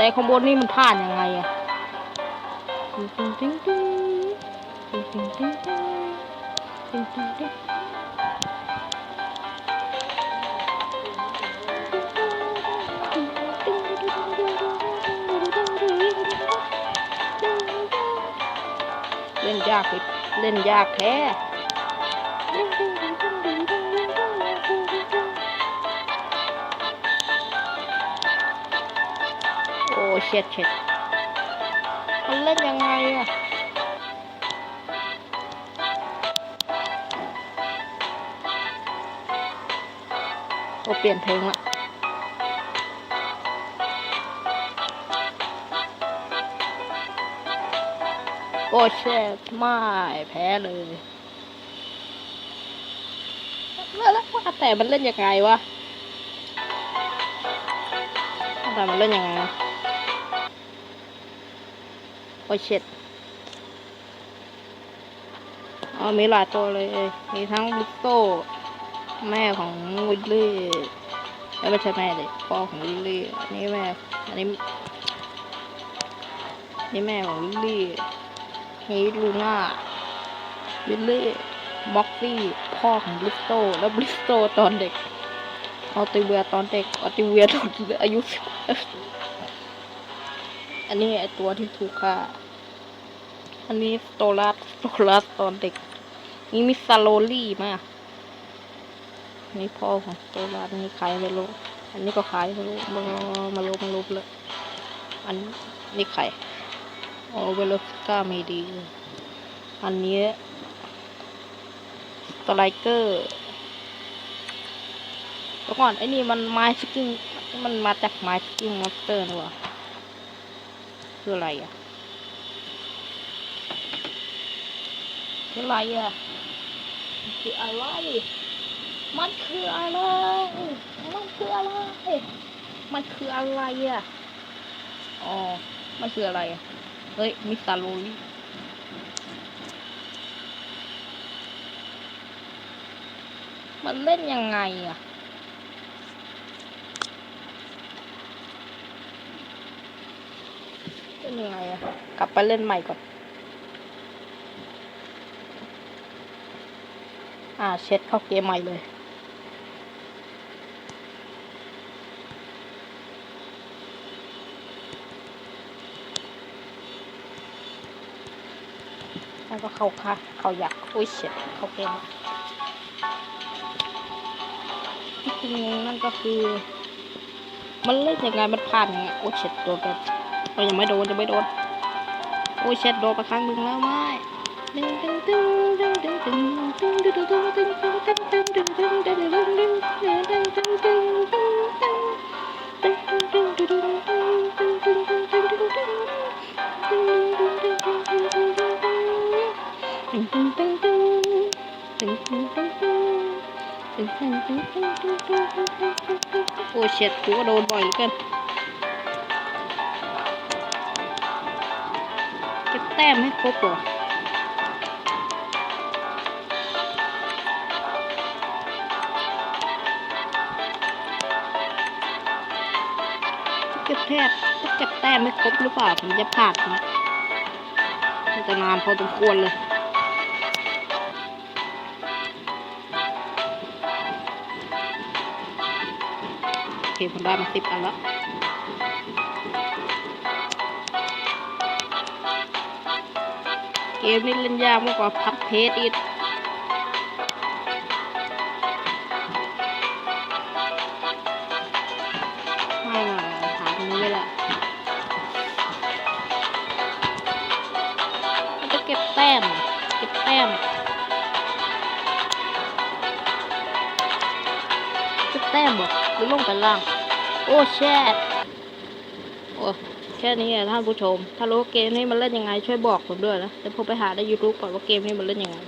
แต่ข้างบนนี่มันผ่านยังไงอะเล่นยากเล่นยากแท้ เช็ดเช็ดมันเล่นยังไงอะโอเปลี่ยนเพลงละโอเช็ดไม่แพ้เลยแล้วว่าแต่มันเล่นยังไงวะแต่มันเล่นยังไง โอเช็ดอ๋อมีหลายตัวเลย มีทั้งลิโต้แม่ของวิลลี่ไม่ใช่แม่เลยพ่อของวิลลี่อันนี้แม่อันนี้นี่แม่ของวิลลี่นี่ลูน่าวิลลี่บ็อกซี่พ่อของลิสโต้แล้วลิสโต้ตอนเด็กออติเวียตอนเด็กออติเวียตอนอายุ อันนี้ไอตัวที่ถูกค่ะอันนี้สโตลัสสโตลัสตอนเด็ก นี่มีซาโลลี่มากนี่พ่อของสโตลัสนี่ขายไม่รู้อันนี้ก็ขายไม่รู้มามาลบมาลบเลยอันนี่ไข่โอเวลสก้าไม่ดี อันนี้สไลเกอร์แล้ก่อนไอ้นี่มันไม้สกิ้งมันมาจากไม้สกิ้งมอนสเตอร์นี่หว่ืออะไรอะคืออะไรอะคืออะไร มันคืออะไร มันคืออะไร มันคืออะไรอะ อ๋อ มันคืออะไรอะ เฮ้ย มิสซาโรลี่มันเล่นยังไงอะ เป็นยังไงอะกลับไปเล่นใหม่ก่อน อ่า เช็ดเข้าเกมใหม่เลย แล้วก็เข้าค่ะ เข้าอยากอุ้ยเช็ดเข้าเกมจริงๆนั่นก็คือ มันเล่นยังไง มันผ่านไงโอ้เช็ดตัวกัน เรายังไม่โดนจะไม่โดน โอ้ยเช็ดโดนมาครั้งหนึ่งแล้วไม่โอ้ดึงดึงดึงดึงดึงดึงดึงดึงดึงดึง แต้มให้ครบหรอเก็บแทบเก็บแต้มไม่ครบหรือเปล่าผมจะผ่านนะมันจะนานพอสมควรเลยโอเคผมได้มาสิบอันแล้ว มนี่เล่นยากมากกว่าพับเพจอีกไม่มาหาตรงนี้เลยล่ะจะเก็บแต้ม เก็บแต้ม เก็บแต้มบ่หรือลงไปล่าง โอ้แช่โอ้ แค่นี้แหละท่านผู้ชม ถ้ารู้เกมนี้มันเล่นยังไงช่วยบอกผมด้วยนะเดี๋ยวผมไปหาใน YouTube ก่อนว่าเกมนี้มันเล่นยังไง